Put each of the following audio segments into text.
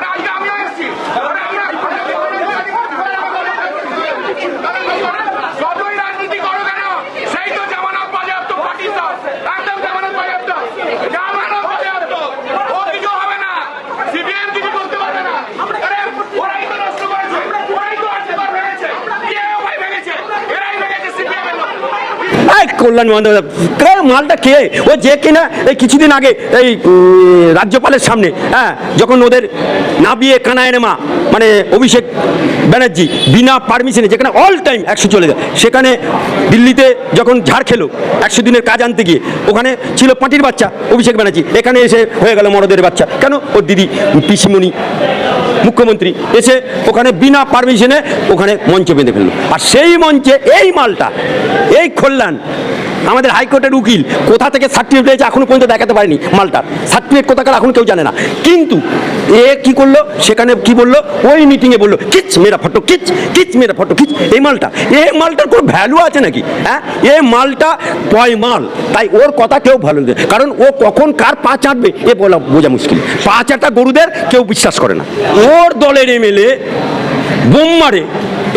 ওরা আজকে আমিও এসেছি ওরা আমরা যতই রাজনীতি করো কেন সেই তো জামানত বাজেয়াপ্ত পাকিস্তান একদম জামানত বাজেয়াপ্ত জামানত বাজেয়াপ্ত ও কিছু হবে না সিপিএম কিছু করতে পারবে না আরে ওরাই তো নষ্ট করেছে ওরাই তো আটবার ভেঙেছে কে ভাই ভেঙেছে এরাই ভেঙেছে সিপিএম এর লোক এই কল্যাণ বন্দ্যোপাধ্যায় মালটা কে? ও যে কিনা এই কিছুদিন আগে এই রাজ্যপালের সামনে হ্যাঁ যখন ওদের নাবিয়ে কানায় মা মানে অভিষেক ব্যানার্জি বিনা পারমিশনে যেখানে অল টাইম একশো চলে যায়, সেখানে দিল্লিতে যখন ঝাড় খেলো একশো দিনের কাজ আনতে গিয়ে, ওখানে ছিল পাঁটির বাচ্চা অভিষেক ব্যানার্জি, এখানে এসে হয়ে গেল মরদের বাচ্চা। কেন? ওর দিদি পিসিমণি। মুখ্যমন্ত্রী এসে ওখানে বিনা পারমিশনে ওখানে মঞ্চ বেঁধে ফেলল। আর সেই মঞ্চে এই মালটা, এই কল্যাণ আমাদের হাইকোর্টের উকিল কোথা থেকে সার্টিফিকেট পেয়েছে এখনও পর্যন্ত দেখাতে পারেনি মালটার সার্টিফিকেট কোথাকার এখন কেউ জানে না। কিন্তু এ কি করল? সেখানে কি বলল? ওই মিটিংয়ে বলল কিচ মেরা ফটো কিচ কিচ মেরা ফটো কিচ এই মালটা, এ মালটার কোনো ভ্যালু আছে নাকি? হ্যাঁ? এ মালটা পয় মাল। তাই ওর কথা কেউ ভালো নেই কারণ ও কখন কার পা চাটবে, এ বলা বোঝা মুশকিল। পা চাটা গরুদের কেউ বিশ্বাস করে না। ওর দলের এমএলএ বোম মারে,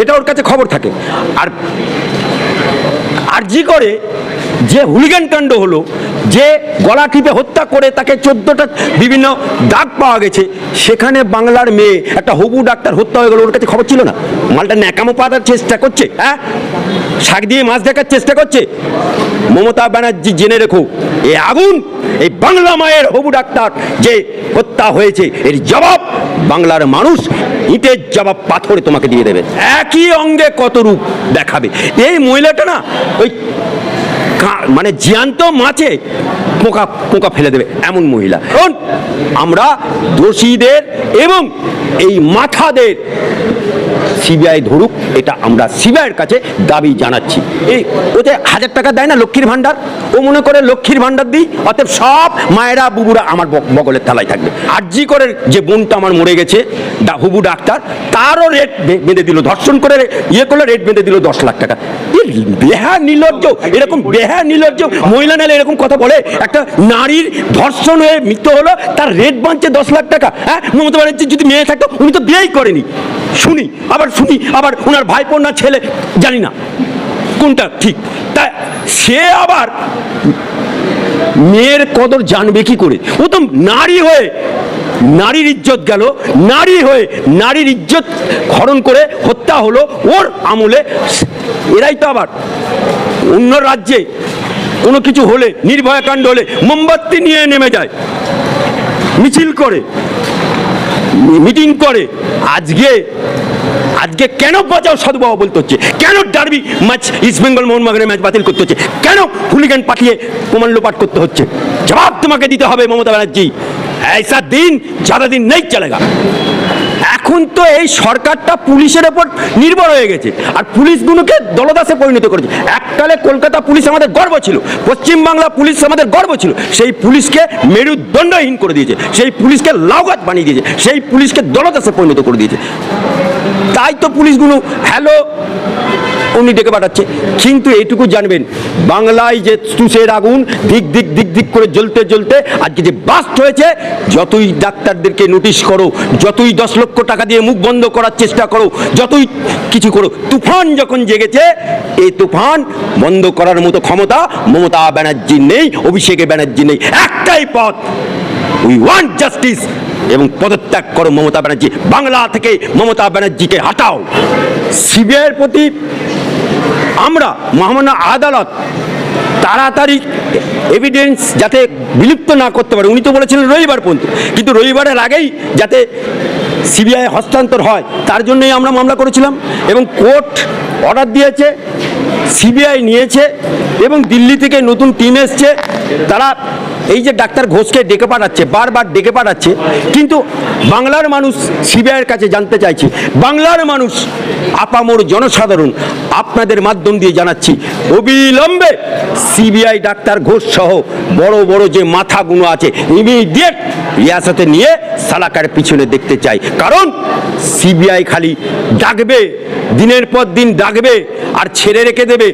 এটা ওর কাছে খবর থাকে। আর আরজি করে যে হুলিগান কাণ্ড হলো, যে গলা টিপে হত্যা করে তাকে চোদ্দটা বিভিন্ন দাগ পাওয়া গেছে, সেখানে বাংলার মেয়ে, একটা হবু ডাক্তার হত্যা হয়ে গেল, ওর কাছে খবর ছিল না। মালটা ন্যাকামো পাতার চেষ্টা করছে হ্যাঁ? শাক দিয়ে মাছ দেখার চেষ্টা করছে। মমতা ব্যানার্জি জেনে রেখো, এ আগুন, এই বাংলা মায়ের হবু ডাক্তার যে হত্যা হয়েছে, এর জবাব বাংলার মানুষ ইটের জবাব পাথরে তোমাকে দিয়ে দেবে। একই অঙ্গে কত রূপ দেখাবে। এই মহিলাটা না, ওই মানে জ্যান্ত মাছে পোকা পোকা ফেলে দেবে এমন মহিলা। কারণ আমরা দোষীদের এবং এই মাথাদের সিবিআই ধরুক, এটা আমরা সিবিআইয়ের কাছে দাবি জানাচ্ছি। এই ওতে হাজার টাকা দেয় না লক্ষ্মীর ভাণ্ডার? ও মনে করে লক্ষ্মীর ভাণ্ডার দিই, অতএব সব মায়েরা বুবুরা আমার বগলের থালায় থাকবে। আরজি করে যে বোনটা আমার মরে গেছে হুবু ডাক্তার, তারও রেট বেঁধে দিল, ধর্ষণ করে ইয়ে করলে রেট বেঁধে দিল দশ লাখ টাকা। বেহা নির্লজ্জ, এরকম বেহা নির্লজ্জ মহিলা নালে এরকম কথা বলে, একটা নারীর ধর্ষণ হয়ে মৃত্যু হলো, তার রেট বাঁচছে দশ লাখ টাকা হ্যাঁ? মমতা ব্যানার্জি যদি মেয়ে থাকতো, উনি তো বিয়েই করেনি। শুনি, আবার শুনি, আবার ওনার ভাইপোর না ছেলে, জানি না কোনটা ঠিক। তা সে আবার মেয়ের কদর জানবে কি করে? ও তো নারী হয়ে নারীর ইজ্জত গেল। নারী হয়ে নারীর ইজ্জত হরণ করে হত্যা হলো ওর আমলে। এরাই তো আবার অন্য রাজ্যে কোনো কিছু হলে, নির্ভয়া কাণ্ড হলে মোমবাতি নিয়ে নেমে যায়, মিছিল করে, মিটিং করে। আজকে আজকে কেন বাঁচাও সাধু বলতে হচ্ছে? কেন ডারবি ম্যাচ, ইস্ট বেঙ্গল মোহনবাগানের ম্যাচ বাতিল করতে হচ্ছে? কেন হুলিগান পাঠিয়ে প্রমাণ লোপাট করতে হচ্ছে? জবাব তোমাকে দিতে হবে মমতা ব্যানার্জি। ऐसा দিন যারা দিন নেই চলেগা এখন তো এই সরকারটা পুলিশের ওপর নির্ভর হয়ে গেছে। আর পুলিশগুলোকে দলদাসে পরিণত করেছে। এককালে কলকাতা পুলিশ আমাদের গর্ব ছিল, পশ্চিমবাংলা পুলিশ আমাদের গর্ব ছিল। সেই পুলিশকে মেরুদণ্ডহীন করে দিয়েছে, সেই পুলিশকে লাউগাত বানিয়ে দিয়েছে, সেই পুলিশকে দলদাসে পরিণত করে দিয়েছে। তাই তো পুলিশগুলো, হ্যালো উনি ডেকে পাঠাচ্ছে। কিন্তু এইটুকু জানবেন, বাংলায় যে তুষের আগুন দিক দিক দিক দিক করে জ্বলতে জ্বলতে আজকে যে বাস্ট হয়েছে, যতই ডাক্তারদেরকে নোটিশ করো, যতই দশ লক্ষ টাকা দিয়ে মুখ বন্ধ করার চেষ্টা করো, যতই কিছু করো, তুফান যখন জেগেছে, এই তুফান বন্ধ করার মতো ক্ষমতা মমতা ব্যানার্জি নেই, অভিষেকে ব্যানার্জি নেই। একটাই পথ উই ওয়ান্ট জাস্টিস এবং পদত্যাগ করো মমতা ব্যানার্জি। বাংলা থেকে মমতা ব্যানার্জিকে হাটাও। সিবিআইয়ের প্রতি আমরা মহামান্য আদালত তাড়াতাড়ি এভিডেন্স যাতে বিলুপ্ত না করতে পারে। উনি তো বলেছিলেন রবিবার পর্যন্ত। কিন্তু রবিবারের আগেই যাতে সিবিআই হস্তান্তর হয়, তার জন্যই আমরা মামলা করেছিলাম এবং কোর্ট অর্ডার দিয়েছে, সিবিআই নিয়েছে এবং দিল্লি থেকে নতুন টিম এসছে। তারা এই যে ডাক্তার ঘোষকে ডেকে পাঠাচ্ছে, বারবার ডেকে পাঠাচ্ছে, কিন্তু বাংলার মানুষ সিবিআইয়ের কাছে জানতে চাইছে, বাংলার মানুষ আপামর জনসাধারণ আপনাদের মাধ্যম দিয়ে জানাচ্ছি, অবিলম্বে সিবিআই ডাক্তার ঘোষ সহ বড় বড় যে মাথাগুলো আছে ইমিডিয়েট রিয়াসতে নিয়ে সালাকার পিছনে দেখতে চাই। কারণ সিবিআই খালি ডাকবে, দিনের পর দিন ডাকবে আর ছেড়ে রেখে দেবে।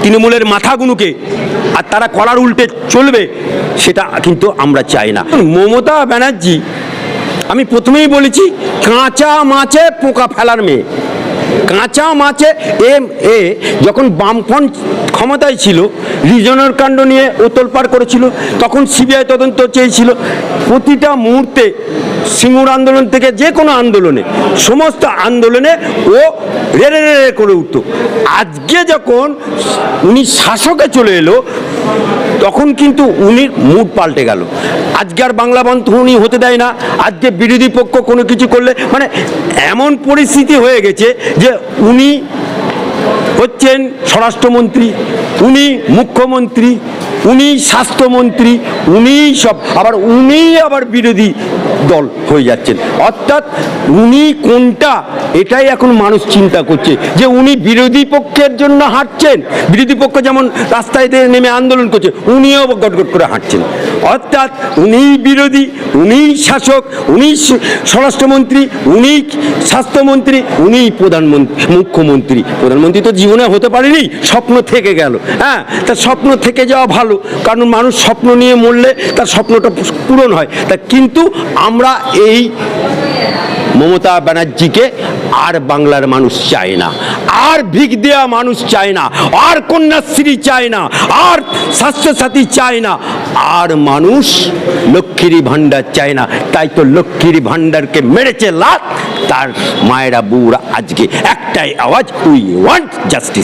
তৃণমূলের মাথাগুলোকে আর তারা কলার উল্টে চলবে, সেটা কিন্তু আমরা চাই না। মমতা ব্যানার্জি, আমি প্রথমেই বলেছি, কাঁচা মাছে পোকা ফেলার মেয়ে। কাঁচা মাছে এম এ যখন বামফ্রন্ট ক্ষমতায় ছিল, রিজনের কাণ্ড নিয়ে ওতলপার করেছিল, তখন সিবিআই তদন্ত চেয়েছিল। প্রতিটা মুহূর্তে সিঙ্গুর আন্দোলন থেকে যে কোনো আন্দোলনে, সমস্ত আন্দোলনে ও রেড়ে রেড়ে করে উঠত। আজকে যখন উনি শাসকে চলে এলো, তখন কিন্তু উনি মুড পাল্টে গেল। আজকে আর বাংলা বন্ধ উনি হতে দেয় না। আজকে বিরোধী পক্ষ কোনো কিছু করলে মানে এমন পরিস্থিতি হয়ে গেছে যে উনি হচ্ছেন স্বরাষ্ট্রমন্ত্রী, উনি মুখ্যমন্ত্রী, উনি স্বাস্থ্যমন্ত্রী উনি সব, আবার উনি আবার বিরোধী। দল হয়ে যাচ্ছেন। অর্থাৎ উনি কোনটা, এটাই এখন মানুষ চিন্তা করছে যে উনি বিরোধী পক্ষের জন্য হাঁটছেন। বিরোধী পক্ষ যেমন রাস্তায় নেমে আন্দোলন করছে, উনিও গটগট করে হাঁটছেন। অর্থাৎ উনি বিরোধী উনি শাসক উনি স্বরাষ্ট্রমন্ত্রী উনি স্বাস্থ্যমন্ত্রী উনি প্রধানমন্ত্রী, মুখ্যমন্ত্রী। প্রধানমন্ত্রী তো জীবনে হতে পারেনি, স্বপ্ন থেকে গেল। হ্যাঁ তার স্বপ্ন থেকে যাওয়া ভালো, কারণ মানুষ স্বপ্ন নিয়ে মরলে তার স্বপ্নটা পূরণ হয়। তা কিন্তু আমরা এই মমতা ব্যানার্জিকে আর বাংলার মানুষ চায় না, আর ভিক দেওয়া মানুষ চায় না, আর কন্যাশ্রী চায় না, আর স্বাস্থ্যসাথী চায় না, আর মানুষ লক্ষ্মীর ভাণ্ডার চায় না। তাই তো লক্ষ্মীর ভাণ্ডারকে মেরেছে লাত তার মায়েরা বউরা আজকে একটাই আওয়াজ উই ওয়ান্ট জাস্টিস